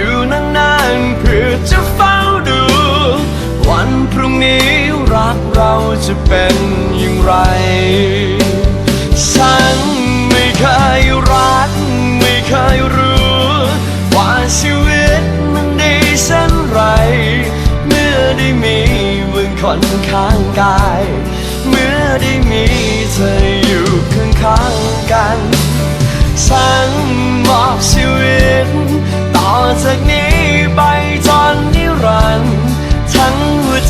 ่ จะเฝ้าดู วันพรุ่งนี้รักเราจะเป็นอย่างไร ฉันไม่เคยรัก ไม่เคยรู้ ว่าชีวิตมันดีเช่นไร เมื่อได้มีมึงคนข้างกาย เมื่อได้มีเธออยู่ข้างข้างๆกัน ฉันมอบ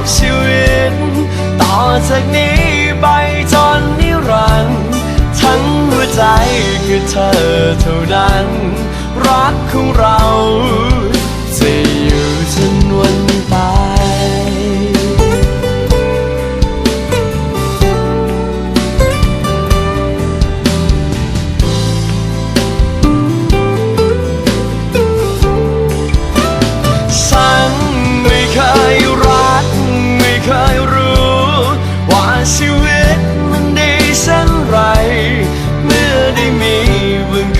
อบชีวิต ต่อจากนี้ไปจนนิรันดร์ทั้งหัวใจคือเธอเท่านั้น รักของเรา